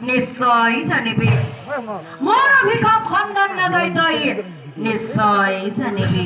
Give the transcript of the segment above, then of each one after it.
নিশ্চয় জানিবি। মোর অভিজ্ঞ খন্দন না দৈত নিশ্চয় জানিবি।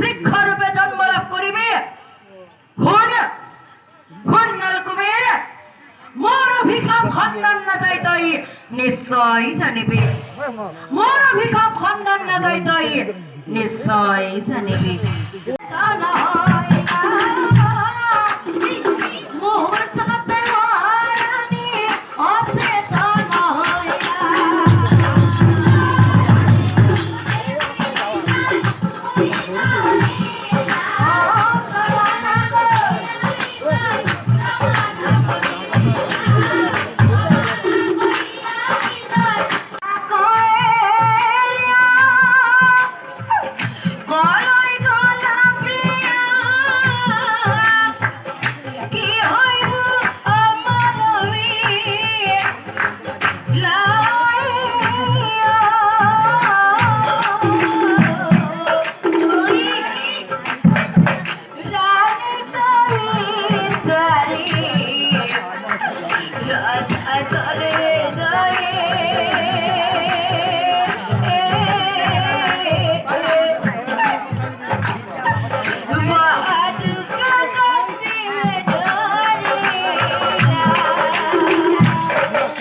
বৃক্ষরূপে জন্মলাভ করিবে? হুন হুন নলকুবের মোর অভিশাপ খণ্ডন না যাই তই নিশ্চয় জানিবি। মোর অভিশাপ খণ্ডন না যাই তই নিশ্চয় জানিবি। না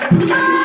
ピ カ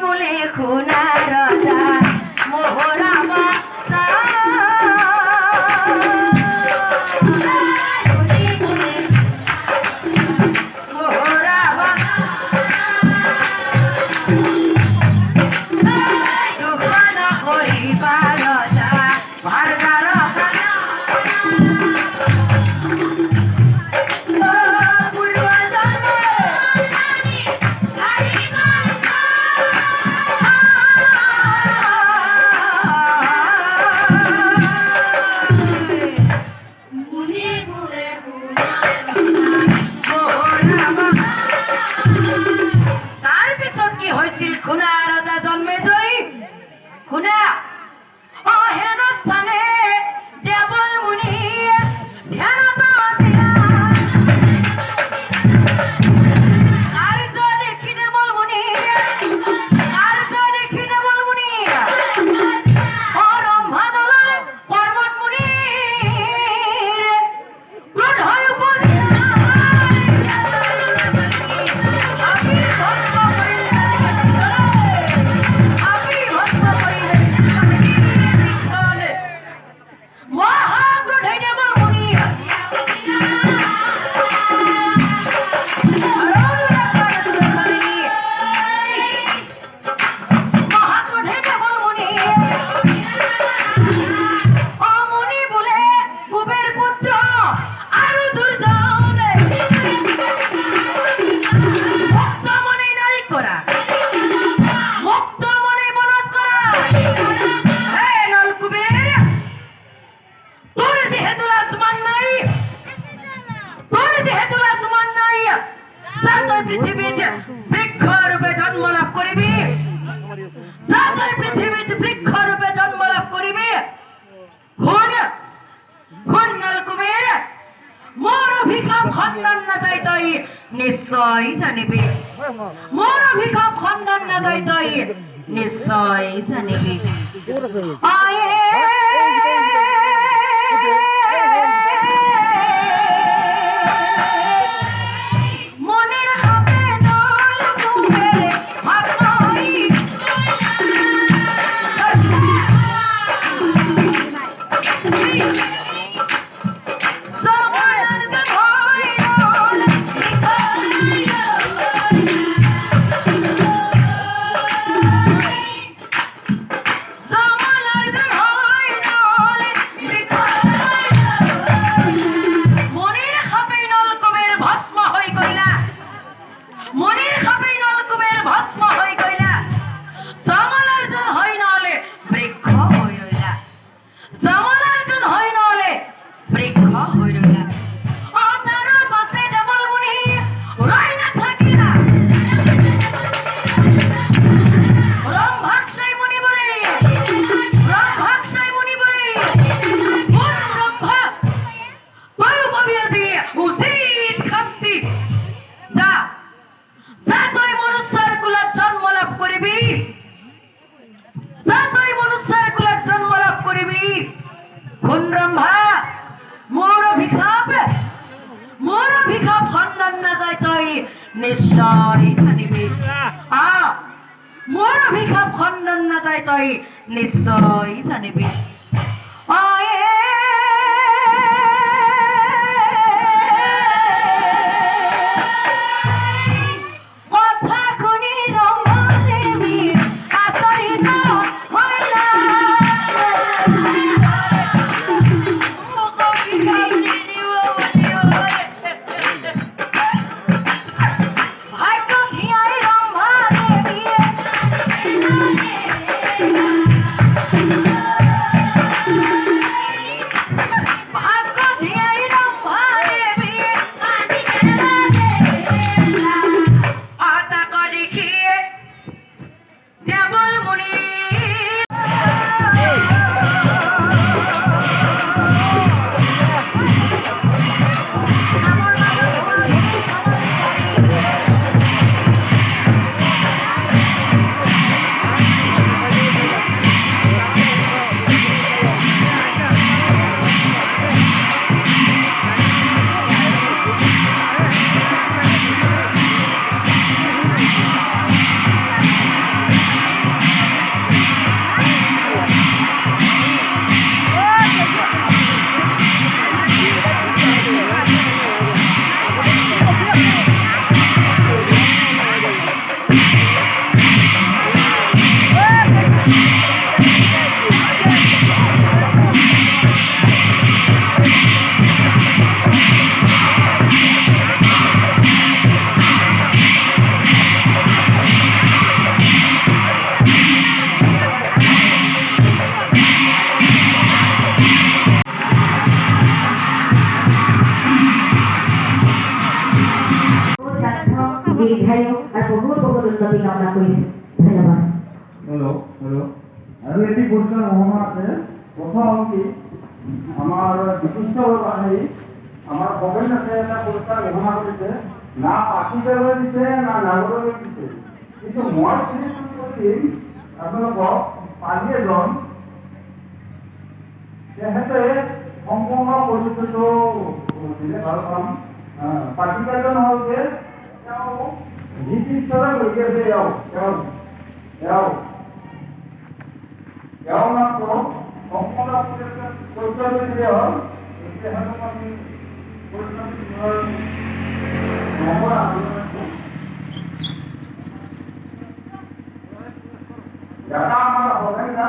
বলে খুনা নিশ্চয় জানিবে। মোর অভিশাপ খণ্ডন না তই নিশ্চয় জানিবে। আয়ে break her নিশ্চয় জানিবি আ মোর অভিশাপ খণ্ডন নাযায় তই নিশ্চয় জানিবি আৰু বহুত বহুত উন্নতি কামনা কৰিছোঁ ধন্যবাদ। হেল্ল' হেল্ল' আৰু এটি পুৰস্কাৰ মহোনা আছে। প্ৰথম কি আমাৰ বিশিষ্ট হেৰি আমাৰ ভৱেন আছে এটা পুৰস্কাৰ ঘোষণা কৰিছে না পাখিদেৱে দিছে, না নাগৰলৈ দিছে। কিন্তু মই কৰিম আপোনালোকক পানী এজন তেখেতে সম্পূৰ্ণ পৰিচয়টো দিলে ভালো পাম পাখিকেইজন হ'ল যে গৈ আছে এওঁ তেওঁ এওঁ এওঁ নামটো সম্পূৰ্ণ পৰিচয় দিলে হ'ল আমি পৰিচয় দিবৰ নম্বৰ আন্দোলন দাদা